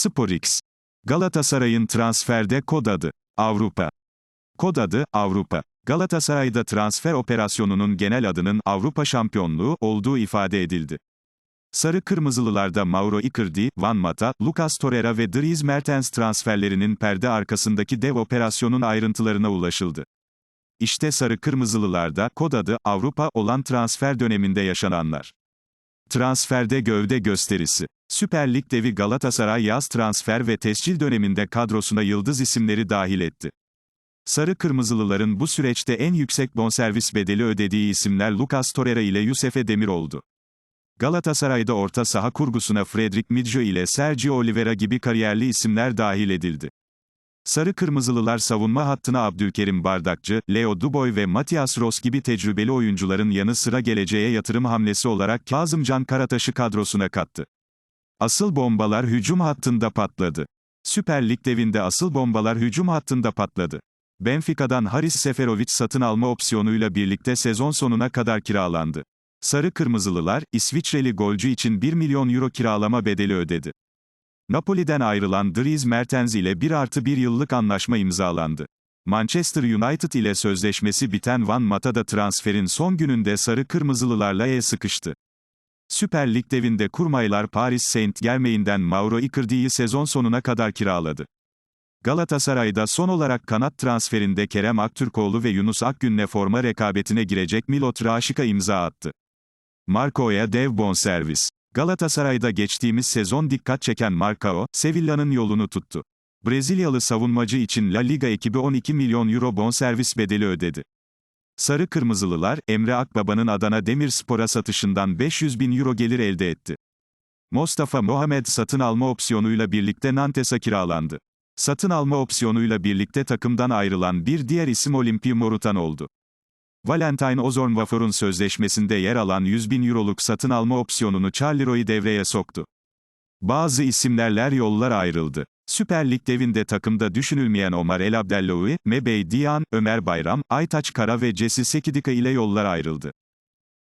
SporX. Galatasaray'ın transferde kod adı. Avrupa. Kod adı, Avrupa. Galatasaray'da transfer operasyonunun genel adının Avrupa Şampiyonluğu olduğu ifade edildi. Sarı Kırmızılılarda Mauro Icardi, Van Mata, Lucas Torreira ve Dries Mertens transferlerinin perde arkasındaki dev operasyonun ayrıntılarına ulaşıldı. İşte Sarı Kırmızılılarda, kod adı, Avrupa olan transfer döneminde yaşananlar. Transferde gövde gösterisi. Süper Lig devi Galatasaray yaz transfer ve tescil döneminde kadrosuna yıldız isimleri dahil etti. Sarı Kırmızılıların bu süreçte en yüksek bonservis bedeli ödediği isimler Lucas Torreira ile Yusefe Demir oldu. Galatasaray'da orta saha kurgusuna Fredrik Midjo ile Sergio Oliveira gibi kariyerli isimler dahil edildi. Sarı Kırmızılılar savunma hattına Abdülkerim Bardakçı, Leo Duboy ve Matias Ross gibi tecrübeli oyuncuların yanı sıra geleceğe yatırım hamlesi olarak Kazımcan Karataş'ı kadrosuna kattı. Asıl bombalar hücum hattında patladı. Süper Lig devinde asıl bombalar hücum hattında patladı. Benfica'dan Haris Seferovic satın alma opsiyonuyla birlikte sezon sonuna kadar kiralandı. Sarı Kırmızılılar, İsviçreli golcü için 1 milyon euro kiralama bedeli ödedi. Napoli'den ayrılan Dries Mertens ile 1 artı 1 yıllık anlaşma imzalandı. Manchester United ile sözleşmesi biten Van Mata da transferin son gününde Sarı Kırmızılılarla el sıkıştı. Süper Lig devinde kurmaylar Paris Saint-Germain'den Mauro Icardi'yi sezon sonuna kadar kiraladı. Galatasaray'da son olarak kanat transferinde Kerem Aktürkoğlu ve Yunus Akgün'le forma rekabetine girecek Milot Raşika imza attı. Marco'ya dev bonservis. Galatasaray'da geçtiğimiz sezon dikkat çeken Marcao, Sevilla'nın yolunu tuttu. Brezilyalı savunmacı için La Liga ekibi 12 milyon euro bonservis bedeli ödedi. Sarı Kırmızılılar, Emre Akbaba'nın Adana Demirspor'a satışından 500 bin euro gelir elde etti. Mustafa Mohamed satın alma opsiyonuyla birlikte Nantes'a kiralandı. Satın alma opsiyonuyla birlikte takımdan ayrılan bir diğer isim Olimpia Morutan oldu. Valentine Ozornwafer'un sözleşmesinde yer alan 100 bin euroluk satın alma opsiyonunu Charleroi devreye soktu. Bazı isimlerler yollar ayrıldı. Süper Lig devinde takımda düşünülmeyen Omar El Abdellaoui, Mebey Diyan, Ömer Bayram, Aytaç Kara ve Cesi Sekidika ile yollar ayrıldı.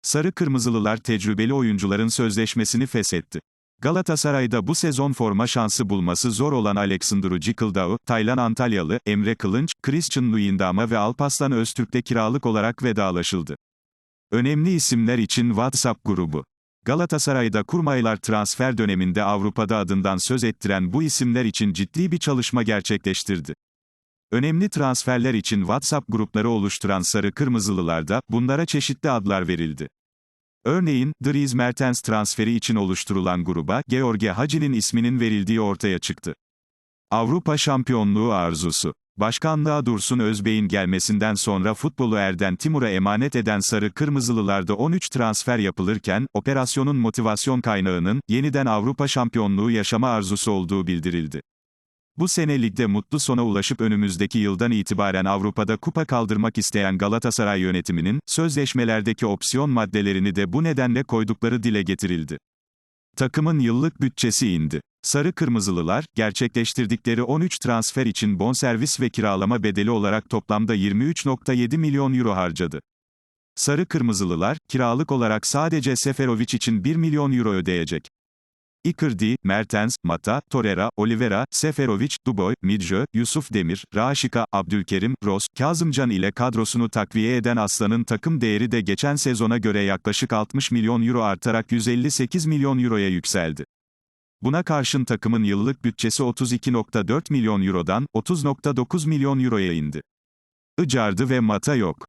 Sarı Kırmızılılar tecrübeli oyuncuların sözleşmesini feshetti. Galatasaray'da bu sezon forma şansı bulması zor olan Alexandru Cikıldao, Taylan Antalyalı, Emre Kılınç, Christian Luyendama ve Alpaslan Öztürk'te kiralık olarak vedalaşıldı. Önemli isimler için WhatsApp grubu. Galatasaray'da kurmaylar transfer döneminde Avrupa'da adından söz ettiren bu isimler için ciddi bir çalışma gerçekleştirdi. Önemli transferler için WhatsApp grupları oluşturan Sarı Kırmızılılarda, bunlara çeşitli adlar verildi. Örneğin, Dries Mertens transferi için oluşturulan gruba, George Haci'nin isminin verildiği ortaya çıktı. Avrupa şampiyonluğu arzusu. Başkanlığa Dursun Özbey'in gelmesinden sonra futbolu Erden Timur'a emanet eden Sarı Kırmızılılarda 13 transfer yapılırken, operasyonun motivasyon kaynağının, yeniden Avrupa şampiyonluğu yaşama arzusu olduğu bildirildi. Bu sene ligde mutlu sona ulaşıp önümüzdeki yıldan itibaren Avrupa'da kupa kaldırmak isteyen Galatasaray yönetiminin, sözleşmelerdeki opsiyon maddelerini de bu nedenle koydukları dile getirildi. Takımın yıllık bütçesi indi. Sarı Kırmızılılar, gerçekleştirdikleri 13 transfer için bonservis ve kiralama bedeli olarak toplamda 23.7 milyon euro harcadı. Sarı Kırmızılılar, kiralık olarak sadece Seferovic için 1 milyon euro ödeyecek. Icardi, Mertens, Mata, Torreira, Oliveira, Seferovic, Duboy, Midjo, Yusuf Demir, Raşika, Abdülkerim, Ross, Kazımcan ile kadrosunu takviye eden Aslan'ın takım değeri de geçen sezona göre yaklaşık 60 milyon euro artarak 158 milyon euroya yükseldi. Buna karşın takımın yıllık bütçesi 32.4 milyon eurodan 30.9 milyon euroya indi. Icardi ve Mata yok.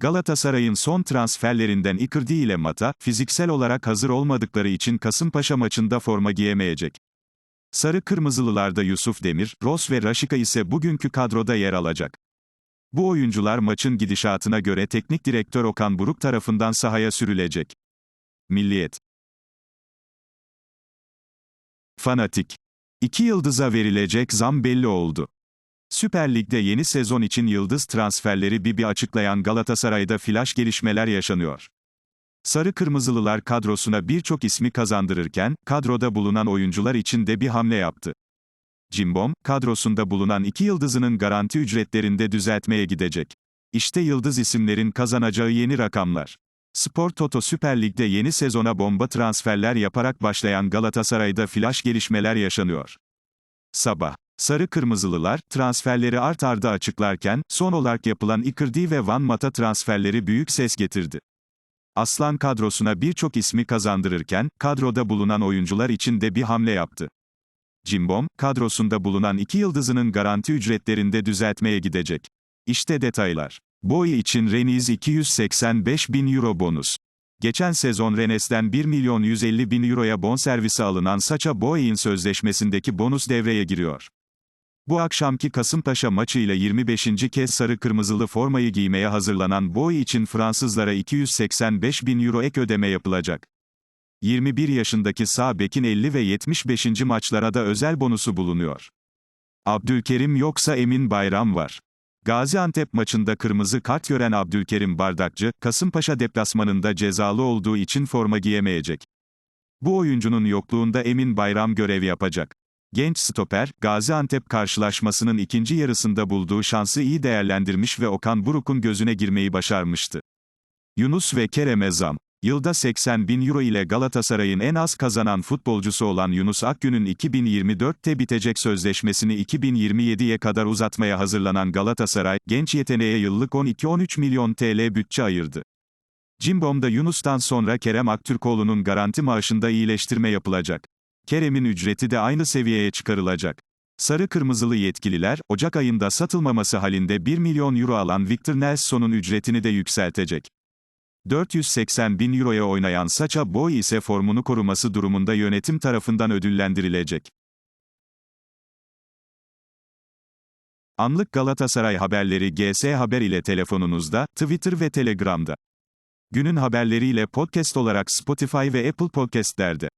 Galatasaray'ın son transferlerinden Icardi ile Mata, fiziksel olarak hazır olmadıkları için Kasımpaşa maçında forma giyemeyecek. Sarı Kırmızılılarda Yusuf Demir, Ross ve Raşika ise bugünkü kadroda yer alacak. Bu oyuncular maçın gidişatına göre teknik direktör Okan Buruk tarafından sahaya sürülecek. Milliyet Fanatik. İki yıldıza verilecek zam belli oldu. Süper Lig'de yeni sezon için yıldız transferleri Bibi açıklayan Galatasaray'da flash gelişmeler yaşanıyor. Sarı Kırmızılılar kadrosuna birçok ismi kazandırırken, kadroda bulunan oyuncular için de bir hamle yaptı. Cimbom, kadrosunda bulunan iki yıldızının garanti ücretlerinde düzeltmeye gidecek. İşte yıldız isimlerin kazanacağı yeni rakamlar. Spor Toto Süper Lig'de yeni sezona bomba transferler yaparak başlayan Galatasaray'da flash gelişmeler yaşanıyor. Sabah. Sarı Kırmızılılar, transferleri art arda açıklarken, son olarak yapılan Icardi ve Van Mata transferleri büyük ses getirdi. Aslan kadrosuna birçok ismi kazandırırken, kadroda bulunan oyuncular için de bir hamle yaptı. Cimbom, kadrosunda bulunan iki yıldızının garanti ücretlerinde düzeltmeye gidecek. İşte detaylar. Boy için Reniz 285 bin euro bonus. Geçen sezon Rennes'ten 1 milyon 150 bin euroya bonservisi alınan Saça Boey'in sözleşmesindeki bonus devreye giriyor. Bu akşamki Kasımpaşa maçıyla 25. kez sarı kırmızılı formayı giymeye hazırlanan Boey için Fransızlara 285 bin euro ek ödeme yapılacak. 21 yaşındaki sağ bekin 50 ve 75. maçlara da özel bonusu bulunuyor. Abdülkerim yoksa Emin Bayram var. Gaziantep maçında kırmızı kart gören Abdülkerim Bardakçı, Kasımpaşa deplasmanında cezalı olduğu için forma giyemeyecek. Bu oyuncunun yokluğunda Emin Bayram görev yapacak. Genç stoper, Gaziantep karşılaşmasının ikinci yarısında bulduğu şansı iyi değerlendirmiş ve Okan Buruk'un gözüne girmeyi başarmıştı. Yunus ve Kerem'e zam. Yılda 80 bin euro ile Galatasaray'ın en az kazanan futbolcusu olan Yunus Akgün'ün 2024'te bitecek sözleşmesini 2027'ye kadar uzatmaya hazırlanan Galatasaray, genç yeteneğe yıllık 12-13 milyon TL bütçe ayırdı. Cimbom'da Yunus'tan sonra Kerem Aktürkoğlu'nun garanti maaşında iyileştirme yapılacak. Kerem'in ücreti de aynı seviyeye çıkarılacak. Sarı kırmızılı yetkililer, Ocak ayında satılmaması halinde 1 milyon euro alan Victor Nelson'un ücretini de yükseltecek. 480 bin euroya oynayan Saça Boy ise formunu koruması durumunda yönetim tarafından ödüllendirilecek. Anlık Galatasaray haberleri GS Haber ile telefonunuzda, Twitter ve Telegram'da. Günün haberleriyle podcast olarak Spotify ve Apple Podcast'lerde.